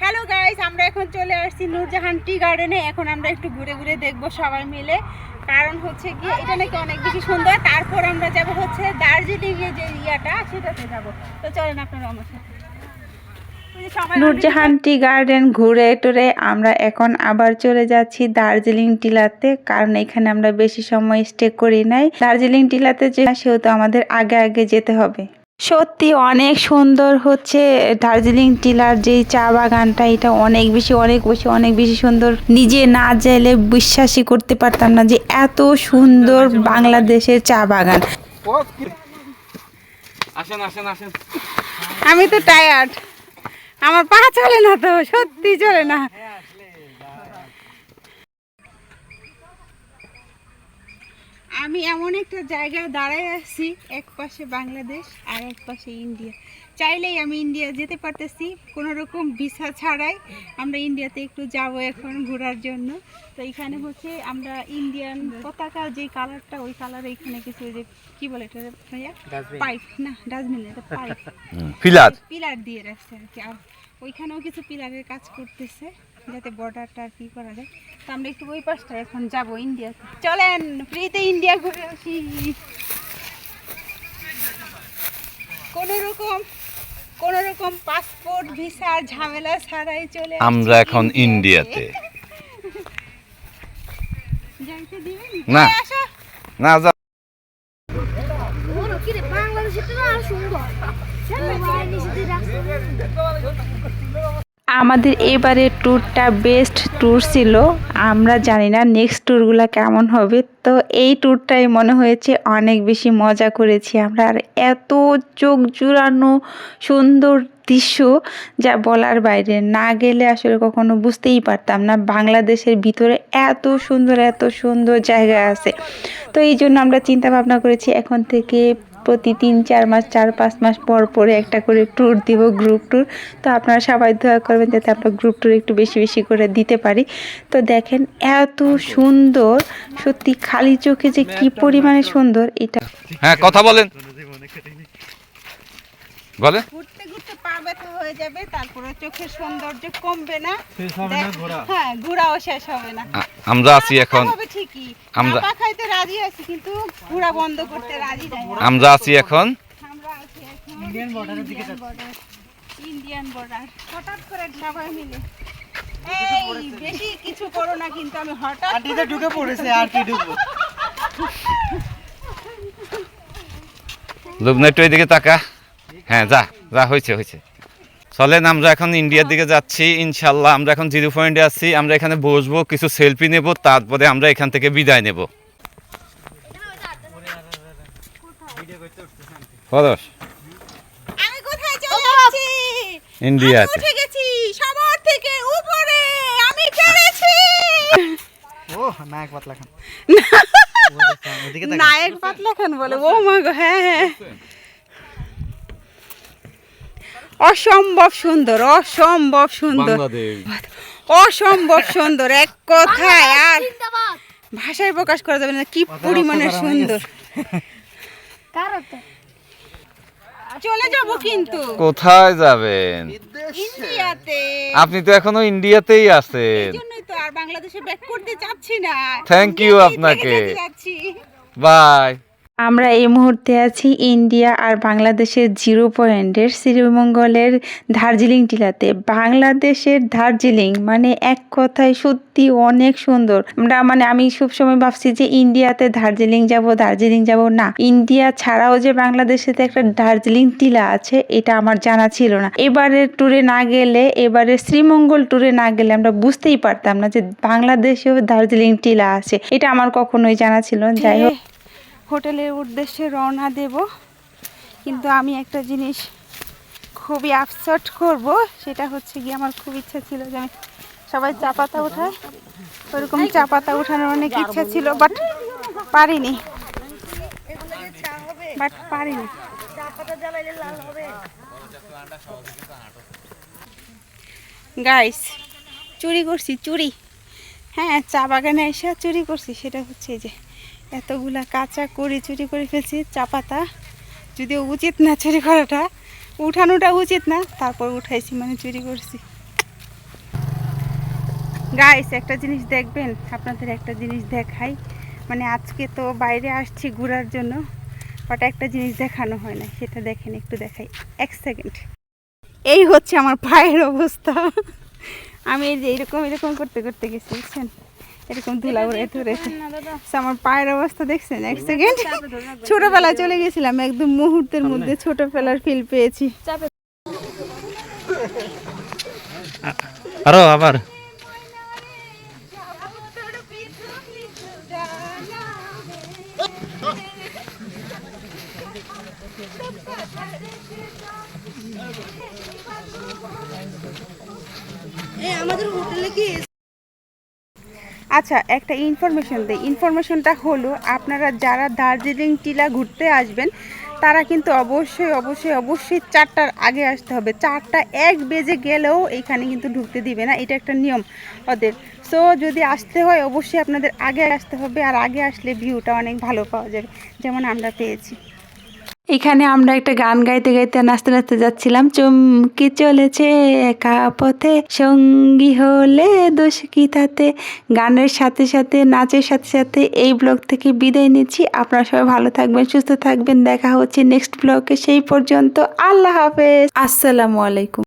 Hello guys আমরা এখন চলে আসছি নূরজাহান টি গার্ডেনে। এখন আমরা একটু ঘুরে ঘুরে দেখব সবাই মিলে। কারণ হচ্ছে কি, এটা নাকি অনেক বেশি সুন্দর। তারপর আমরা যাব হচ্ছে দার্জিলিং এর যে ইয়াটা, সেটাতে যাব। তো চলেন আপনারা আমার সাথে। টি গার্ডেন ঘুরে টুরে আমরা এখন আবার চলে যাচ্ছি দার্জিলিং টিলাতে, কারণ এখানে আমরা বেশি সময় স্টে করি নাই। দার্জিলিং টিলাতে যে সেহেতু আমাদের আগে আগে যেতে হবে। সত্যি অনেক সুন্দর হচ্ছে দার্জিলিং টিলার যে চা বাগানটা এটা অনেক বেশি অনেক বেশি অনেক বেশি সুন্দর। নিজে না চাইলে বিশ্বাসই করতে পারতাম না যে এত সুন্দর বাংলাদেশের চা বাগান। আমি তো টায়ার্ড আমার পা চলে না তো সত্যি চলে না। আমি এমন একটা জায়গায় দাঁড়ায় আছি এক পাশে বাংলাদেশ আর এক পাশে ইন্ডিয়া। চাইলেই আমি ইন্ডিয়া যেতে পারতেছি কোনো রকম ভিসা ছাড়াই আমরা ইন্ডিয়াতে একটু যাব এখন ঘোরার জন্য। তো এখানে হচ্ছে আমরা ইন্ডিয়ান পতাকার যে কালারটা ওই কালার এখানে কিছু যে কি বলে এটা ভাইয়া? পাইপ না ডাস্টবিন এটা পাইপ ফিলার পিলার। দিয়ে রাখছে আর কি আর ওইখানেও কিছু পিলারের কাজ করতেছে। যাতে বর্ডারটা আর কি করা যায়। তো আমরা একটু ওই পাশটা এখন যাব ইন্ডিয়াতে। চলেন ফ্রিতে ইন্ডিয়া ঘুরে আসি। কোনো রকম কোনো রকম পাসপোর্ট ভিসা ঝামেলা ছাড়াই চলে আমরা এখন ইন্ডিয়াতে। যাইতে দিবেন? না। না যা ওর কি রে বাংলাদেশের তো আর সুন্দর সবাই নিজেদের রাস্তা আমাদের এবারে ট্যুরটা বেস্ট ট্যুর ছিল। আমরা জানি না নেক্সট ট্যুরগুলো কেমন হবে। তো এই ট্যুরটাই মনে হয়েছে অনেক বেশি মজা করেছি আমরা। আর এত চোখ জুড়ানো সুন্দর দৃশ্য যা বলার বাইরে না গেলে আসলে কখনো বুঝতেই পারতাম না। বাংলাদেশের ভিতরে এত সুন্দর এত সুন্দর জায়গা আছে। তো এই জন্য আমরা চিন্তা ভাবনা করেছি এখন থেকে প্রতি তিন, চার মাস, চার, পাঁচ মাস পর পরে একটা করে ট্যুর দিব গ্রুপ ট্যুর তো আপনারা সবাই দোয়া করবেন যাতে আমরা গ্রুপ ট্যুর একটু বেশি বেশি করে দিতে পারি। তো দেখেন এত সুন্দর, সত্যি খালি চোখে যে কি পরিমাণে সুন্দর, এটা হ্যাঁ কথা বলেন। বলে? ঘুরতে ঘুরতে পা ব্যথা হয়ে যাবে তারপরে চোখের সৌন্দর্য কমবে না। হ্যাঁ ঘোরাও শেষ হবে না। আমরা আছি এখন। হবে ঠিকই। আমরা- খাইতে রাজি আছি কিন্তু ঘোরা বন্ধ করতে রাজি নাই। আমরা আছি এখন। আমরা আছি এখন ইন্ডিয়ান বর্ডারের দিকে ইন্ডিয়ান বর্ডার হঠাৎ করে সবাই মিলে। এই বেশি কিছু করো না কিন্তু আমি হঠাৎ আন্টিতে ঢুকে পড়েছে আর কি ঢুকবো? লুবনা একটু এদিকে তাকা। হ্যাঁ যা যা হয়েছে হয়েছে। চলেন আমরা এখন ইন্ডিয়ার দিকে যাচ্ছি ইনশাল্লাহ। আমরা এখন জিরো পয়েন্টে আছি আমরা এখানে বসবো কিছু সেলফি নেব তারপরে আমরা এখান থেকে বিদায় নেব। পরশ। আমি কোথায় চলে যাচ্ছি? আমি ইন্ডিয়াতে উঠে গেছি সবার থেকে উপরে আমি পেরেছি। ও নায়ক পাতলা খান। নায়ক পাতলা খান বলে ও মা গো হ্যাঁ হ্যাঁ। অসম্ভব সুন্দর অসম্ভব সুন্দর। অসম্ভব সুন্দর এক কথায় আর ভাষায় প্রকাশ করা যাবে না কি পরিমাণে সুন্দর। চলে যাব কিন্তু। কোথায় যাবেন? ইন্ডিয়াতে। আপনি তো এখনও ইন্ডিয়াতেই আছেন। এই তো আর বাংলাদেশে ব্যাক করতে চাচ্ছি না। You ইন্ডিয়াতেই আপনাকে। বাই আমরা এই মুহূর্তে আছি ইন্ডিয়া আর বাংলাদেশের জিরো পয়েন্টের শ্রীমঙ্গলের দার্জিলিং টিলাতে। বাংলাদেশের দার্জিলিং মানে এক কথায় সত্যি অনেক সুন্দর। আমরা মানে আমি সবসময় ভাবছি যে ইন্ডিয়াতে দার্জিলিং যাব দার্জিলিং যাব না। ইন্ডিয়া ছাড়াও যে বাংলাদেশেতে একটা দার্জিলিং টিলা আছে, এটা আমার জানা ছিল না। এবারের ট্যুরে না গেলে এবারে শ্রীমঙ্গল ট্যুরে না গেলে আমরা বুঝতেই পারতাম না যে বাংলাদেশেও দার্জিলিং টিলা আছে। এটা আমার কখনোই জানা ছিল না। যাই হোক। হোটেলের উদ্দেশ্যে রওনা দেব। কিন্তু আমি একটা জিনিস খুবই আপসেট করব, সেটা হচ্ছে গিয়ে আমার খুব ইচ্ছা ছিল যে আমি সবাই চা পাতা উঠায় ওরকম চা পাতা উঠানোর অনেক ইচ্ছা ছিল বাট পারিনি। বাট পারিনি। গাইস চুরি করছি, চুরি। হ্যাঁ চা বাগানে এসে চুরি করছি, সেটা হচ্ছে যে এতগুলা কাঁচা করি চুরি করে ফেলছি, চা পাতা। যদিও উচিত না চুরি করাটা, উঠানোটা উচিত না, তারপর উঠাইছি মানে চুরি করছি। গাইস একটা জিনিস দেখবেন, আপনাদের একটা জিনিস দেখাই। মানে আজকে তো বাইরে আসছি ঘোরার জন্য বাট একটা জিনিস দেখানো হয় না সেটা দেখেন, একটু দেখাই। এক সেকেন্ড এই হচ্ছে আমার পায়ের অবস্থা। আমি এই যে এরকম এরকম করতে করতে গেছি, বুঝছেন? এরকম ধুলা উড়ে ধরেছে আমার পায়ের অবস্থা দেখছেন? এক সেকেন্ড ছোটবেলায় চলে গেছিলাম একদম মুহূর্তের মধ্যে ছোটবেলার ফিল পেয়েছি। আরও আবার। আচ্ছা একটা ইনফরমেশন দেই। ইনফরমেশনটা হলো, আপনারা যারা দার্জিলিং, টিলা ঘুরতে আসবেন, তারা কিন্তু অবশ্যই অবশ্যই অবশ্যই চারটার আগে আসতে হবে। চারটা এক বেজে গেলেও এখানে কিন্তু ঢুকতে দিবে না। এটা একটা নিয়ম ওদের। সো যদি আসতে হয়, অবশ্যই আপনাদের আগে আসতে হবে। আর আগে আসলে ভিউটা অনেক ভালো পাওয়া যাবে। যেমন আমরা পেয়েছি। এখানে আমরা একটা গান গাইতে গাইতে নাচতে নাচতে যাচ্ছিলাম। চমকি চলেছে একা পথে, সঙ্গী হলে দোষ কি তাতে? গানের সাথে সাথে, নাচের সাথে সাথে এই ব্লগ থেকে বিদায় নিচ্ছি। আপনারা সবাই ভালো থাকবেন, সুস্থ থাকবেন। দেখা হচ্ছে নেক্সট ব্লগে। সেই পর্যন্ত আল্লাহ হাফেজ। আসসালামু আলাইকুম।